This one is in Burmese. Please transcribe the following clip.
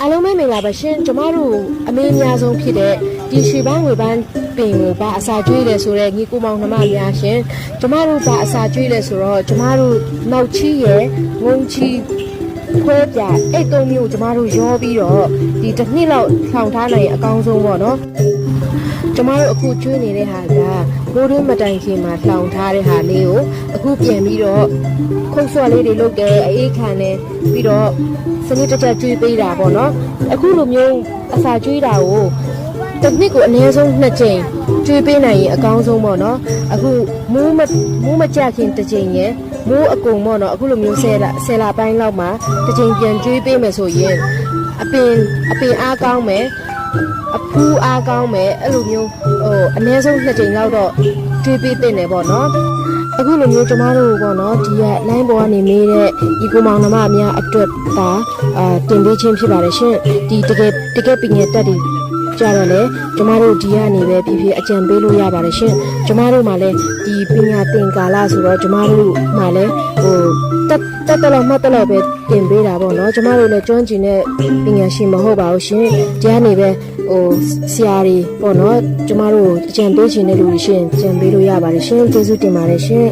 အားလုံးပဲမင်္ဂလာပါရှင်ကျမတို့အမေအများဆုံးဖြစ်တဲ့ဒီရွှေပန်းငွေပန်းပင်ကိုဘာအစာကျွေးလဲဆိုတော့ညီကိုမောင်နှမများရှင်ကျမတို့ဘာအစာကျွေးလဲဆိုတော့ကျမတို့နောက်ချီရယ်ငုံချီ ခွဲပြအဲ့သုံးမျိုးကိုကျမတို့ရောပြီးတော့ဒီတစ်နှစ်လောက်ထောင်ထားနိုင်ရင်အကောင်းဆုံးပေါ့နော်ကျမတို့အခုကျွေးနေတဲ့ဟာကမိုးတွင်းမတိုင်ခင်မှာလှောင်ထားတဲ့ဟာလေးကိုအခုပြန်ပြီးတော့ခုတ်ဆွလေးတွေလုပ်တယ်အေးခံတယ်ပြီးတော့စနစ်တကျကျွေးပေးတာပေါ့နော်အခုလိုမျိုးအစာကျွေးတာကိုတစ်နှစ်ကိုအနည်းဆုံးနှစ်ကြိမ် ကျွေးပေးနိုင်ရင်အကောင်းဆုံးပေါ့နော်အခုမိုးမမိုးမကြခင်တစ်ကြိမ်ရယ်မိုးအကုန်ပေါ့နော်အခုလိုမျိုးဆယ်လာဆယ်လာပိုင်းလောက်မှာတစ်ကြိမ်ပြန်ကျွေးပေးမယ်ဆိုရင်အပင်အပင်အားကောင်းမယ်အဖူးအားကောင်းမယ်အဲ့လိုမျိုးဟိုအနည်းဆုံးနှစ်ကြိမ်လောက်တော့တွေးပေးတင်တယ်ပေါ့နော်အခုလိုမျိုးကျမတို့ပေါ့နော်ဒီကလိုင်းပေါ်ကနေမေးတဲ့ဒီကိုမောင်နှမအများအတွက်ပါအာတင်ပေးခြင်းဖြစ်ပါတယ်ရှင်ဒီတကယ်တကယ်ပညာတတ်တွေ ကြတော့လေကျမတို့ဒီကနေပဲဖြစ်ဖြစ်အကြံပေးလို့ရပါတယ်ရှင်ကျမတို့မှလည်းဒီပညာသင်ကာလဆိုတော့ကျမတို့မှလည်းဟိုတက်တက်တက်လောက်မှတ်တက်လောက်ပဲတင်ပေးတာပေါ့နော်ကျမတို့လည်းကျွမ်းကျင်တဲ့ပညာရှင်မဟုတ်ပါဘူးရှင်ဒီကနေပဲဟိုဆရာတွေပေါ့နော်ကျမတို့အကြံပေးခြင်းတဲ့လူတွေရှင်အကြံပေးလို့ရပါတယ်ရှင်ကျေးဇူးတင်ပါတယ်ရှင်